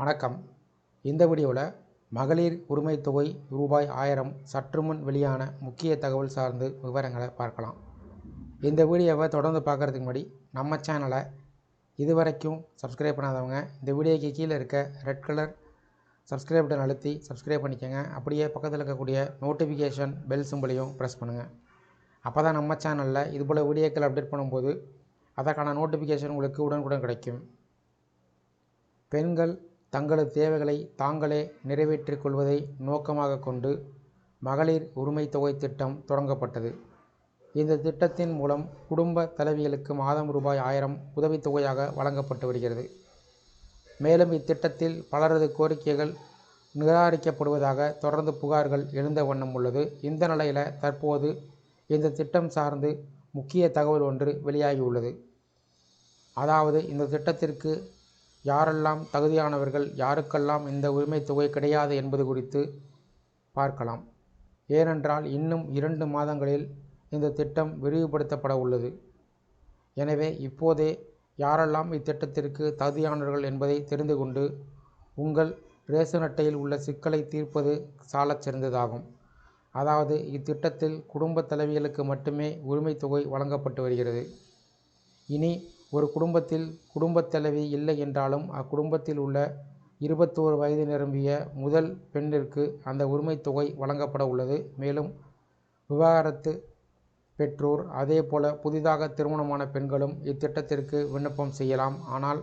வணக்கம். இந்த வீடியோவில் மகளிர் உரிமை தொகை ரூபாய் ஆயிரம் சற்று முன் வெளியான முக்கிய தகவல் சார்ந்து விவரங்களை பார்க்கலாம். இந்த வீடியோவை தொடர்ந்து பார்க்குறதுக்கு முன்னாடி நம்ம சேனலை இதுவரைக்கும் சப்ஸ்கிரைப் பண்ணாதவங்க இந்த வீடியோக்கு கீழே இருக்க ரெட் கலர் சப்ஸ்கிரைப் பட்டன் அழுத்தி சப்ஸ்கிரைப் பண்ணிக்கோங்க. அப்படியே பக்கத்தில் இருக்கக்கூடிய நோட்டிஃபிகேஷன் பெல் சிம்பிளையும் ப்ரெஸ் பண்ணுங்கள் அப்போ தான் நம்ம சேனலில் இதுபோல் வீடியோக்கள் அப்டேட் பண்ணும்போது அதற்கான நோட்டிஃபிகேஷன் உங்களுக்கு உடனுக்குடன் கிடைக்கும். பெண்கள் தங்களது தேவைகளை தாங்களே நிறைவேற்றிக் கொள்வதை நோக்கமாக கொண்டு மகளிர் உரிமைத் தொகை திட்டம் தொடங்கப்பட்டது. இந்த திட்டத்தின் மூலம் குடும்ப தலைவிகளுக்கு மாதம் ரூபாய் ஆயிரம் உதவித்தொகையாக வழங்கப்பட்டு வருகிறது. மேலும் இத்திட்டத்தில் பலரது கோரிக்கைகள் நிராகரிக்கப்படுவதாக தொடர்ந்து புகார்கள் எழுந்த வண்ணம் உள்ளது. இந்த நிலையில் தற்போது இந்த திட்டம் சார்ந்து முக்கிய தகவல் ஒன்று வெளியாகியுள்ளது அதாவது இந்த திட்டத்திற்கு யாரெல்லாம் தகுதியானவர்கள் யாருக்கெல்லாம் இந்த உரிமை தொகை கிடையாது என்பது குறித்து பார்க்கலாம். ஏனென்றால் இன்னும் இரண்டு மாதங்களில் இந்த திட்டம் விரிவுபடுத்தப்பட உள்ளது. எனவே இப்போதே யாரெல்லாம் இத்திட்டத்திற்கு தகுதியானவர்கள் என்பதை தெரிந்து கொண்டு உங்கள் ரேஷன் அட்டையில் உள்ள சிக்கலை தீர்ப்பது சாலச் சிறந்ததாகும். அதாவது இத்திட்டத்தில் குடும்பத் தலைவிகளுக்கு மட்டுமே உரிமைத் தொகை வழங்கப்பட்டு வருகிறது. இனி ஒரு குடும்பத்தில் குடும்பத் தலைவி இல்லை என்றாலும் அக்குடும்பத்தில் உள்ள இருபத்தோரு வயது நிரம்பிய முதல் பெண்ணிற்கு அந்த உரிமைத் தொகை வழங்கப்பட உள்ளது. மேலும் விவாகரத்து பெற்றோர் அதேபோல புதிதாக திருமணமான பெண்களும் இத்திட்டத்திற்கு விண்ணப்பம் செய்யலாம். ஆனால்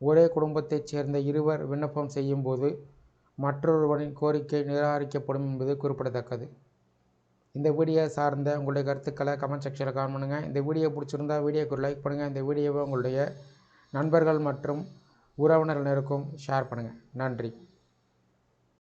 ஒரே குடும்பத்தைச் சேர்ந்த இருவர் விண்ணப்பம் செய்யும்போது மற்றொருவரின் கோரிக்கை நிராகரிக்கப்படும் என்பது குறிப்பிடத்தக்கது. இந்த வீடியோ சார்ந்த உங்களுடைய கருத்துக்களை கமெண்ட் செக்ஷனில் கமெண்ட் பண்ணுங்கள் இந்த வீடியோ பிடிச்சிருந்தா வீடியோக்கு ஒரு லைக் பண்ணுங்கள் இந்த வீடியோவை உங்களுடைய நண்பர்கள் மற்றும் உறவினர்களுக்கும் ஷேர் பண்ணுங்கள் நன்றி.